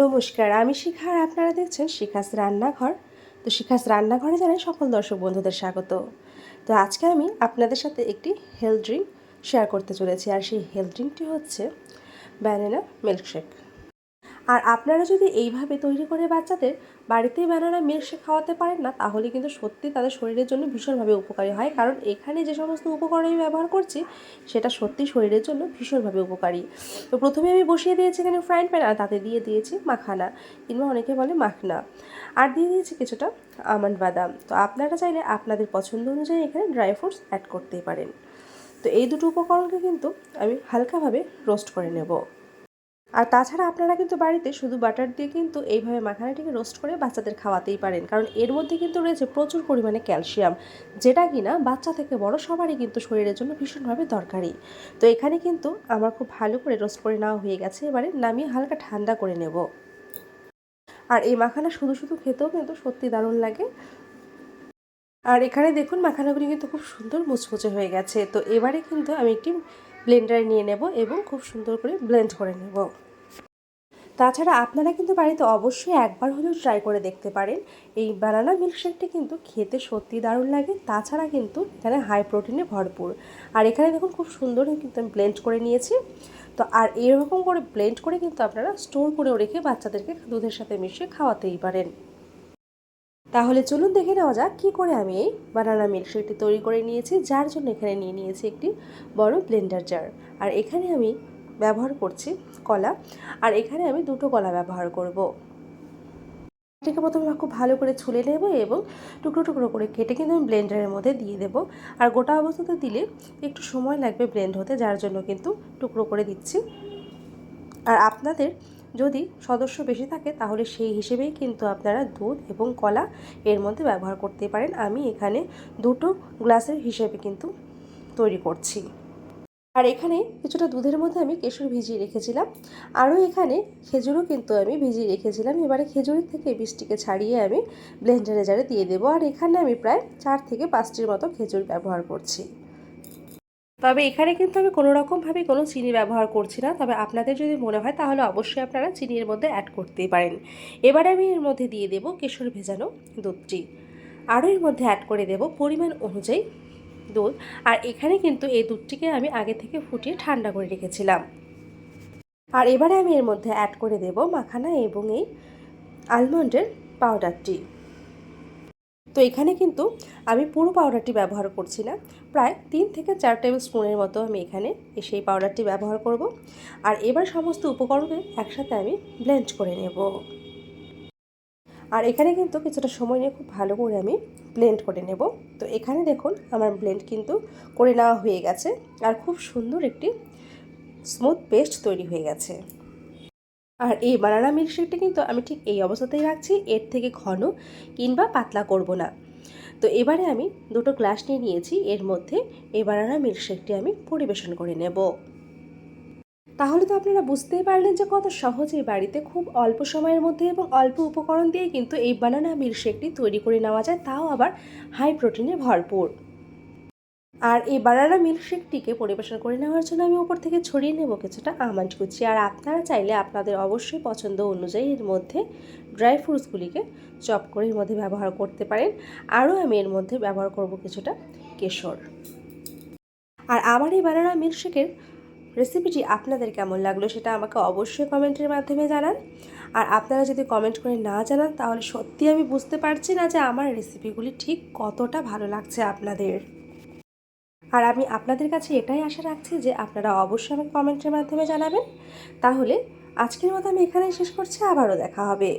নমস্কার, আমি শিখা আর আপনারা দেখছেন শিখাস রান্নাঘর। তো শিখাস রান্নাঘরে জানাই সকল দর্শক বন্ধুদের স্বাগত। তো আজকে আমি আপনাদের সাথে একটি হেলথ ড্রিঙ্ক শেয়ার করতে চলেছি। আর সেই হেলথ ড্রিঙ্কটি হচ্ছে ব্যানানা মিল্কশেক আর আপনারা যদি এইভাবে তৈরি করে বাচ্চাদের বাড়িতেই ব্যানানা মিল্কশেক খাওয়াতে পারেন না, তাহলে কিন্তু সত্যি তাদের শরীরের জন্য ভীষণভাবে উপকারী হয়। কারণ এখানে যে সমস্ত উপকরণ আমি ব্যবহার করছি, সেটা সত্যি শরীরের জন্য ভীষণভাবে উপকারী। তো প্রথমে আমি বসিয়ে দিয়েছি এখানে ফ্রাইং প্যান আর তাতে দিয়ে দিয়েছি মাখানা, কিংবা অনেকে বলে মাখনা। আর দিয়ে দিয়েছি কিছুটা আমন্ড বাদাম। তো আপনারা চাইলে আপনাদের পছন্দ অনুযায়ী এখানে ড্রাই ফ্রুটস অ্যাড করতেই পারেন। তো এই দুটো উপকরণকে কিন্তু আমি হালকাভাবে রোস্ট করে নেব। আর তাছাড়া আপনারা কিন্তু বাড়িতে শুধু বাটার দিয়ে কিন্তু এইভাবে মাখানাটিকে রোস্ট করে বাচ্চাদের খাওয়াতেই পারেন। কারণ এর মধ্যে কিন্তু রয়েছে প্রচুর পরিমাণে ক্যালসিয়াম যেটা কিনা বাচ্চা থেকে বড় সবারই কিন্তু শরীরের জন্য ভীষণভাবে দরকারি। তো এখানে কিন্তু আমার খুব ভালো করে রোস্ট করে নেওয়া হয়ে গেছে, এবারে নামিয়ে হালকা ঠান্ডা করে নেব। আর এই মাখানা শুধু শুধু খেতেও কিন্তু সত্যি দারুণ লাগে। আর এখানে দেখুন মাখানাগুলি কিন্তু খুব সুন্দর মুচমুচে হয়ে গেছে। তো এবারে কিন্তু আমি একটি ব্লেন্ডার নিয়ে নেব এবং খুব সুন্দর করে ব্লেন্ড করে নেব। তাছাড়া আপনারা কিন্তু বাড়িতে অবশ্যই একবার হলেও ট্রাই করে দেখতে পারেন। এই বানানা মিল্কশেকটি কিন্তু খেতে সত্যি দারুণ লাগে, তাছাড়া কিন্তু এখানে হাই প্রোটিনে ভরপুর। আর এখানে দেখুন খুব সুন্দর কিন্তু আমি ব্লেন্ড করে নিয়েছি। তো আর এরকম করে ব্লেন্ড করে কিন্তু আপনারা স্টোর করেও রেখে বাচ্চাদেরকে দুধের সাথে মিশিয়ে খাওয়াতেই পারেন। তাহলে চলুন দেখে নেওয়া যাক কী করে আমি এই বানানা মিল্কশেকটি তৈরি করে নিয়েছি, যার জন্য এখানে নিয়ে নিয়েছি একটি বড় ব্লেন্ডার জার আর এখানে আমি ব্যবহার করছি কলা, আর এখানে আমি দুটো কলা ব্যবহার করব। এটাকে প্রথমে খুব ভালো করে ছুলে নেব এবং টুকরো টুকরো করে কেটে কিন্তু আমি ব্লেন্ডারের মধ্যে দিয়ে দেবো। আর গোটা অবস্থাতে দিলে একটু সময় লাগবে ব্লেন্ড হতে, যার জন্য কিন্তু টুকরো করে দিচ্ছি। আর আপনাদের যদি সদস্য বেশি থাকে, তাহলে সেই হিসেবেই কিন্তু আপনারা দুধ এবং কলা এর মধ্যে ব্যবহার করতে পারেন। আমি এখানে দুটো গ্লাসের হিসেবে কিন্তু তৈরি করছি। আর এখানে কিছুটা দুধের মধ্যে আমি কেশর ভিজিয়ে রেখেছিলাম। আরও এখানে খেজুরও কিন্তু আমি ভিজিয়ে রেখেছিলাম। এবারে খেজুরের থেকে বৃষ্টিকে ছাড়িয়ে আমি ব্লেন্ডারে জারে দিয়ে দেবো। আর এখানে আমি প্রায় চার থেকে পাঁচটির মতো খেজুর ব্যবহার করছি। তবে এখানে কিন্তু আমি কোনো রকমভাবে কোনো চিনি ব্যবহার করছি না। তবে আপনাদের যদি মনে হয় তাহলে অবশ্যই আপনারা চিনির মধ্যে অ্যাড করতেই পারেন। এবার আমি এর মধ্যে দিয়ে দেবো কেশর ভেজানো দুধটি। আরও এর মধ্যে অ্যাড করে দেব পরিমাণ অনুযায়ী দুধ। আর এখানে কিন্তু এই দুধটিকে আমি আগে থেকে ফুটিয়ে ঠান্ডা করে রেখেছিলাম। আর এবারে আমি এর মধ্যে অ্যাড করে দেব মাখানা এবং এই আলমন্ডের পাউডারটি তো এখানে কিন্তু আমি পুরো পাউডারটি ব্যবহার করছি না। প্রায় তিন থেকে চার টেবিল স্পুনের মতো আমি এখানে সেই পাউডারটি ব্যবহার করব। আর এবার সমস্ত উপকরণকে একসাথে আমি ব্লেন্ড করে নেব। আর এখানে কিন্তু কিছুটা সময় নিয়ে খুব ভালো করে আমি ব্লেন্ড করে নেব। তো এখানে দেখুন আমার ব্লেন্ড কিন্তু করে নেওয়া হয়ে গেছে আর খুব সুন্দর একটি স্মুথ পেস্ট তৈরি হয়ে গেছে। আর এই বানানা মিল্কশেকটা কিন্তু আমি ঠিক এই অবস্থাতেই রাখছি, এর থেকে ঘন কিংবা পাতলা করব না। তো এবারে আমি দুটো গ্লাস নিয়ে নিয়েছি, এর মধ্যে এই বানানা মিল্কশেকটি আমি পরিবেশন করে নেব। তাহলে তো আপনারা বুঝতেই পারলেন যে কত সহজেই বাড়িতে খুব অল্প সময়ের মধ্যে এবং অল্প উপকরণ দিয়ে কিন্তু এই বানানা মিল্কশেকটি তৈরি করে নেওয়া যায়, তাও আবার হাই প্রোটিনে ভরপুর। আর এই বানানা মিল্কশেকটিকে পরিবেশন করে নেওয়ার জন্য আমি উপর থেকে ছড়িয়ে নেব কিছুটা আমন্ড কুচি। আর আপনারা চাইলে আপনাদের অবশ্যই পছন্দ অনুযায়ী এর মধ্যে ড্রাই ফ্রুটসগুলিকে চপ করে এর মধ্যে ব্যবহার করতে পারেন। আরও আমি এর মধ্যে ব্যবহার করব কিছুটা কেশর। আর আমার এই বানানা মিল্কশেকের রেসিপিটি আপনাদের কেমন লাগল সেটা আমাকে অবশ্যই কমেন্টের মাধ্যমে জানান। আর আপনারা যদি কমেন্ট করে না জানান, তাহলে সত্যি আমি বুঝতে পারছি না যে আমার রেসিপিগুলি ঠিক কতটা ভালো লাগছে আপনাদের। আর আমি আপনাদের কাছে এটাই আশা রাখছি যে আপনারা অবশ্যই আমাকে কমেন্টের মাধ্যমে জানাবেন। তাহলে আজকের মতো আমি এখানেই শেষ করছি, আবারও দেখা হবে।